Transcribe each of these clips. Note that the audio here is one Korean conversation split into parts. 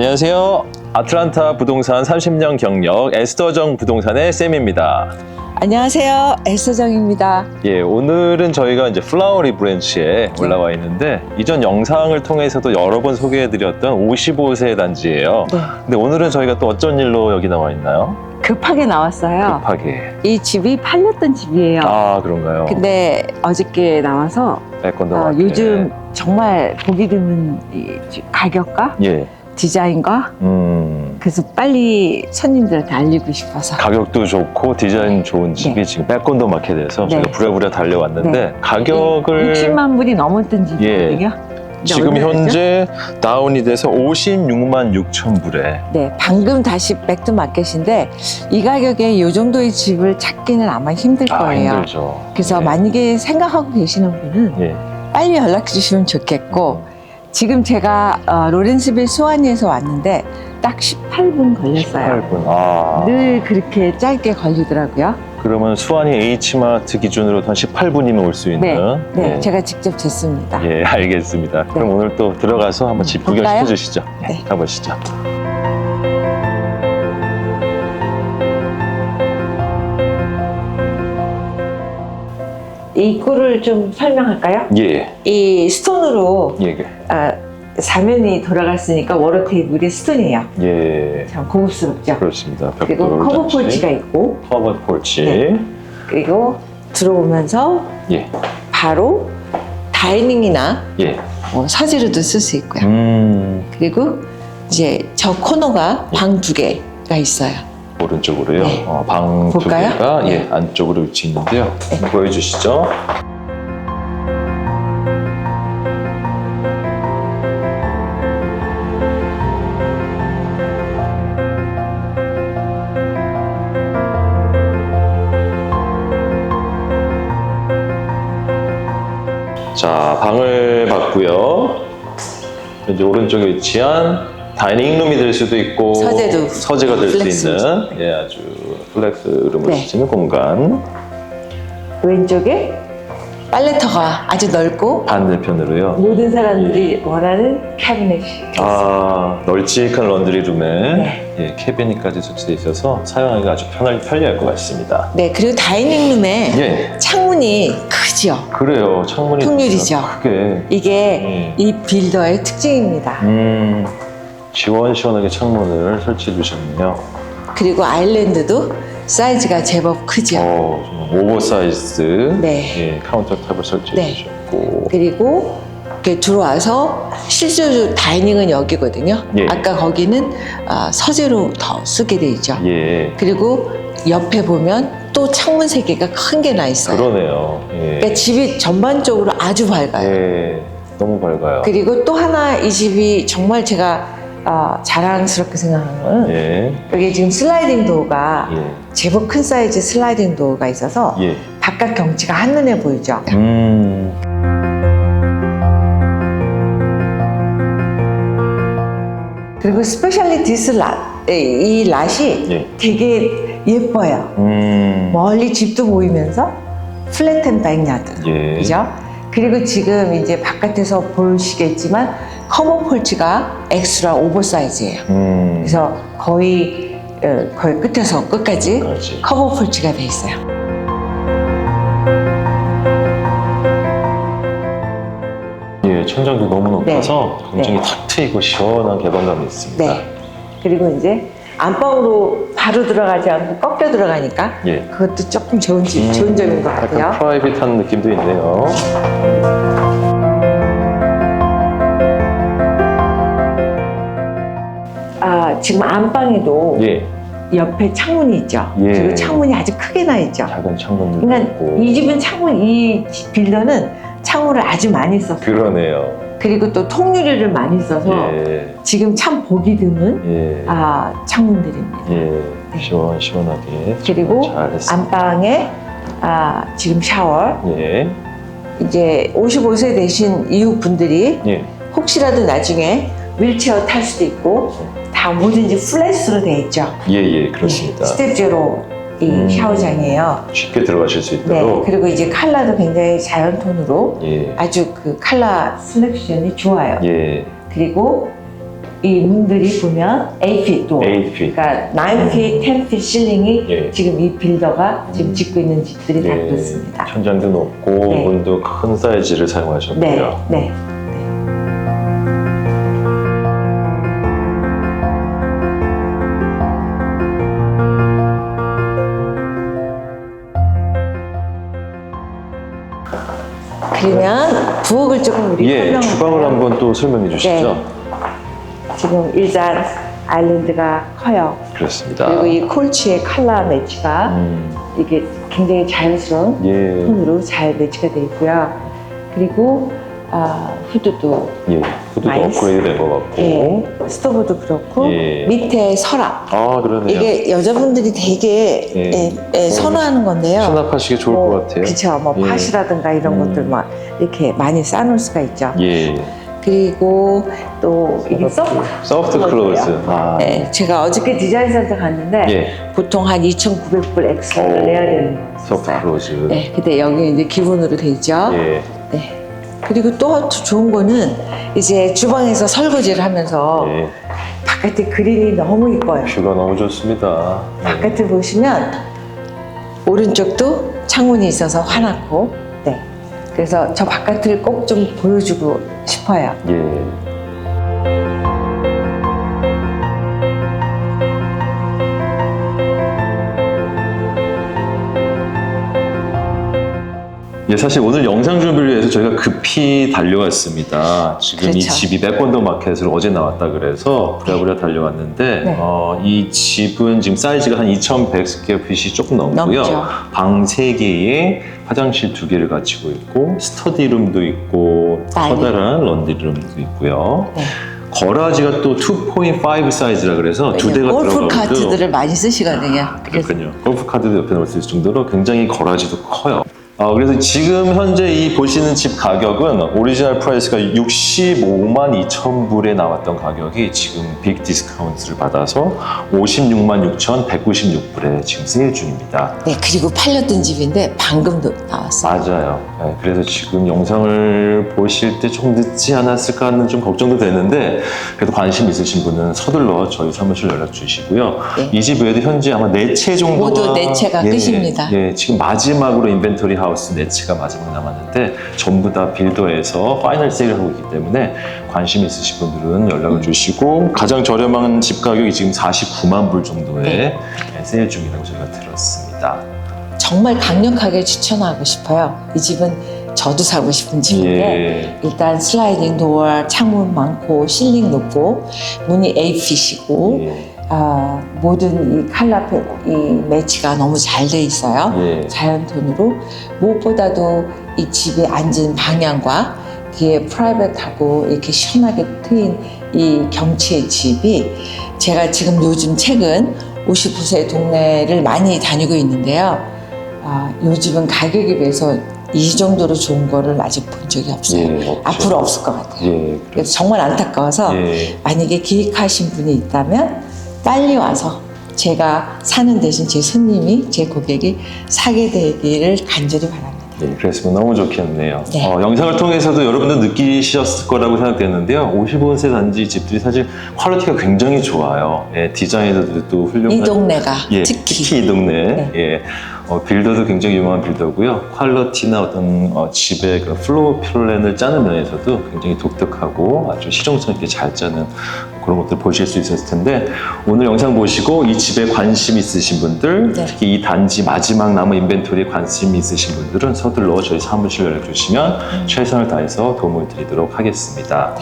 안녕하세요. 아틀란타 부동산 30년 경력 에스더정 부동산의 쌤입니다. 안녕하세요. 에스정입니다. 예, 오늘은 저희가 이제 플라워리 브랜치에 올라와 있는데 이전 영상을 통해서도 여러 번 소개해드렸던 55세 단지예요. 네. 근데 오늘은 저희가 또 어쩐 일로 여기 나와 있나요? 급하게 나왔어요. 급하게. 이 집이 팔렸던 집이에요. 아, 그런가요? 근데 어저께 나와서 어, 맞게. 요즘 정말 보기 드문 이 지- 가격과 예, 디자인과 음. 그래서 빨리 손님들한테 알리고 싶어서 가격도 좋고 디자인 좋은 집이 네. 지금 백건도 마켓에서 네. 저희가 부랴부랴 달려왔는데 네. 가격을 60만 불이 넘었던 집이거든요. 근데 지금 얼마였죠? 현재 다운이 돼서 56만 6천 불에 네, 방금 다시 백투 마켓인데 이 가격에 이 정도의 집을 찾기는 아마 힘들 아, 거예요. 힘들죠. 그래서 예. 만약에 생각하고 계시는 분은 예. 빨리 연락 주시면 좋겠고 지금 제가 어, 로렌스빌 수완리에서 왔는데 딱 18분 걸렸어요. 18분. 아. 늘 그렇게 짧게 걸리더라고요. 그러면 수완이 H마트 기준으로 한 18분이면 올 수 있는. 네, 네, 예. 제가 직접 쟀습니다. 예, 알겠습니다. 그럼 오늘 또 들어가서 한번 집 구경 볼까요? 시켜 주시죠. 예, 네. 가보시죠. 이 입구를 좀 설명할까요? 예, 이 스톤으로 예, 아, 사면이 돌아갔으니까 워러 테이블이 스톤이에요. 예. 참 고급스럽죠. 그렇습니다. 그리고 벽돌 커버 장치. 폴치가 있고 커버 폴치. 네. 그리고 들어오면서 예, 바로 다이닝이나 예. 뭐 서재로도 쓸 수 있고요. 음, 그리고 이제 저 코너가 방 두 개가 있어요. 오른쪽으로요. 네. 어, 방두 볼까요? 개가 네. 예, 안쪽으로 위치 있는데요. 네. 보여주시죠. 자, 방을 봤고요. 이제 오른쪽에 위치한 다이닝룸이 될 수도 있고 서재도 서재가 될 수 플렉스 있는 예, 아주 플렉스 룸을 네. 쓰는 공간 왼쪽에 빨래터가 아주 넓고 반대편으로요. 모든 사람들이 원하는 캐비넷이 아 널찍한 런드리룸에 네. 예, 캐비닛까지 설치되어 있어서 사용하기가 아주 편하게 편리할 것 같습니다. 네 그리고 다이닝룸에 예, 창문이 크죠. 그래요. 창문이. 진짜 크게 이게 예. 이 빌더의 특징입니다. 음, 시원시원하게 창문을 설치해 주셨네요. 그리고 아일랜드도 사이즈가 제법 크죠. 어, 좀 오버사이즈 네. 예, 카운터탑을 설치해 네. 주셨고 그리고 이렇게 들어와서 실제로 다이닝은 여기거든요. 예. 아까 거기는 아, 서재로 더 쓰게 돼 있죠. 예, 그리고 옆에 보면 또 창문 세 개가 큰 게 나 있어요. 그러네요. 예, 그러니까 집이 전반적으로 아주 밝아요. 예, 너무 밝아요. 그리고 또 하나 이 집이 정말 제가 어, 자랑스럽게 생각하는 거는 예, 여기 지금 슬라이딩 도어가 예, 제법 큰 사이즈 슬라이딩 도어가 있어서 예. 바깥 경치가 한눈에 보이죠. 음, 그리고 스페셜리 디스 랏, 이 랏이 예. 되게 예뻐요. 음, 멀리 집도 보이면서 플랫한 백야드. 예. 그죠? 그리고 지금 이제 바깥에서 보시겠지만 커버 폴치가 엑스트라 오버사이즈예요. 음, 그래서 거의 어, 거의 끝에서 끝까지 끝까지. 커버 폴치가 돼 있어요. 예, 천장도 너무 높아서 네. 굉장히 탁 트이고 시원한 개방감이 있습니다. 네. 그리고 이제 안방으로 바로 들어가지 않고 꺾여 들어가니까 예. 그것도 조금 좋은 집, 음, 좋은 점인 것 같고요. 약간 프라이빗한 느낌도 있네요. 아, 지금 안방에도 예, 옆에 창문이 있죠. 예. 그리고 창문이 아주 크게 나 있죠. 작은 창문도 그러니까 있고. 이 집은 창문, 이 빌더는 창문을 아주 많이 썼어요. 그러네요. 그리고 또 통유리를 많이 써서 예, 지금 참 보기 드문 예, 아, 창문들입니다. 예, 시원 시원하게 그리고. 안방에 아, 지금 샤워. 예, 이제 55세 되신 이후 분들이 예, 혹시라도 나중에 휠체어 탈 수도 있고 다 뭐든지 플랫으로 돼 있죠. 예, 예, 그렇습니다. 스텝 제로 이 음. 샤워장이에요. 쉽게 들어가실 수 네. 있도록. 그리고 이제 컬러도 굉장히 자연 톤으로 예, 아주 그 컬러 셀렉션이 좋아요. 예, 그리고 이 문들이 보면 8feet 도 8feet. 그러니까 9feet, 10feet 실링이 예. 지금 이 빌더가 지금 짓고 있는 집들이 다 예, 그렇습니다. 천장도 높고 네. 문도 큰 사이즈를 사용하셨고요. 네, 네. 그러면 부엌을 조금 우리 예, 설명을 주방을? 한번 또 설명해 주시죠. 네. 지금 일단 아일랜드가 커요. 그렇습니다. 그리고 이 콜치의 컬러 매치가 음, 이게 굉장히 자연스러운 예, 톤으로 잘 매치가 되어 있고요. 그리고 아, 후드도 예, 후드도 나이스. 업그레이드 된 것 같고. 예, 스토브도 그렇고 예. 밑에 서랍 아, 그러네요. 이게 여자분들이 되게 예. 예, 예, 선호하는 건데요. 수납하시기 좋을 것 같아요. 그렇죠. 뭐 예. 팥이라든가 이런 음. 것들 막 이렇게 많이 쌓아놓을 수가 있죠. 예. 그리고 또 이게 서브 소프트 클로즈. 아, 네, 제가 어저께 디자인 센터 갔는데 예. 보통 한 2,900불 엑스를 오, 내야 되는 소프트 거였어요. 클로즈. 네, 근데 여기 이제 기본으로 돼 있죠. 예. 네. 그리고 또 좋은 거는 이제 주방에서 설거지를 하면서 예. 바깥에 그림이 너무 이뻐요. 뷰가 너무 좋습니다. 예. 바깥을 보시면 오른쪽도 창문이 있어서 화났고, 네. 그래서 저 바깥을 꼭 좀 보여주고 싶어요. 예. 예, 사실 오늘 영상 준비를 위해서 저희가 급히 달려왔습니다. 지금 이 그렇죠. 집이 백번더 마켓으로 어제 나왔다 그래서 부랴부랴 달려왔는데 네. 어, 이 집은 지금 사이즈가 한 2,100 스퀘어 핏이 조금 넘고요. 넘죠. 방 3개에 화장실 2개를 갖추고 있고 스터디룸도 있고 다이닝. 커다란 런드리룸도 있고요. 네. 거라지가 또 2.5 사이즈라 그래서 두 대가 골프 들어가고 카트들을 많이 쓰시거든요. 그래서 그렇군요. 골프 카드도 옆에 놓을 수 있을 정도로 굉장히 거라지도 커요. 어, 그래서 지금 현재 이 보시는 집 가격은 오리지널 프라이스가 65만 2천 불에 나왔던 가격이 지금 빅 디스카운트를 받아서 56만 6천 196불에 지금 세일 중입니다. 네, 그리고 팔렸던 집인데 방금 도 나왔어요. 맞아요. 네, 그래서 지금 영상을 보실 때좀 늦지 않았을까 하는 좀 걱정도 되는데 그래도 관심 있으신 분은 서둘러 저희 사무실 연락 주시고요. 네. 이 집 외에도 현재 아마 네 채 정도가 모두 네 채가 예, 끝입니다. 예, 지금 마지막으로 인벤토리 하 우스 네 채가 마지막 남았는데 전부 다 빌더에서 파이널 세일을 하고 있기 때문에 관심 있으신 분들은 연락을 주시고 가장 저렴한 집 가격이 지금 49만 불 정도의 네. 예, 세일 중이라고 저희가 들었습니다. 정말 강력하게 추천하고 싶어요. 이 집은 저도 사고 싶은 집인데 예. 일단 슬라이딩 도어, 창문 많고 실링 높고 문이 8핏이고 예. 아, 모든 이 칼라 페- 이 매치가 너무 잘 돼 있어요. 예. 자연 톤으로 무엇보다도 이 집에 앉은 방향과 뒤에 프라이빗하고 이렇게 시원하게 트인 이 경치의 집이 제가 지금 요즘 최근 59세 동네를 많이 다니고 있는데요. 아, 요 집은 가격에 비해서 이 정도로 좋은 거를 아직 본 적이 없어요. 예, 없죠. 앞으로 없을 것 같아요. 예. 그래서 정말 안타까워서 예. 만약에 기획하신 분이 있다면 빨리 와서 제가 사는 대신 제 손님이 제 고객이 사게 되기를 간절히 바랍니다. 네, 그랬으면 너무 좋겠네요. 네. 어, 영상을 통해서도 여러분들 느끼셨을 거라고 생각되는데요. 55세 단지 집들이 사실 퀄리티가 굉장히 좋아요. 예, 디자인도 또 훌륭한. 이 동네가 예, 특히 이 동네. 네. 예. 어, 빌더도 굉장히 유명한 빌더고요. 퀄리티나 어떤 어, 집의 그 플로우 플랜을 짜는 면에서도 굉장히 독특하고 아주 실용성 있게 잘 짜는 그런 것들 보실 수 있었을 텐데 오늘 영상 보시고 이 집에 관심 있으신 분들 네. 특히 이 단지 마지막 남은 인벤토리에 관심 있으신 분들은 서둘러 저희 사무실 연락 주시면 최선을 다해서 도움을 드리도록 하겠습니다.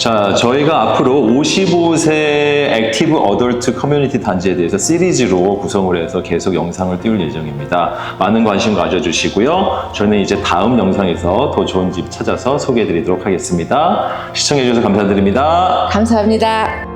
자, 저희가 앞으로 55세 액티브 어덜트 커뮤니티 단지에 대해서 시리즈로 구성을 해서 계속 영상을 띄울 예정입니다. 많은 관심 가져주시고요. 저는 이제 다음 영상에서 더 좋은 집 찾아서 소개해 드리도록 하겠습니다. 시청해 주셔서 감사드립니다. 감사합니다.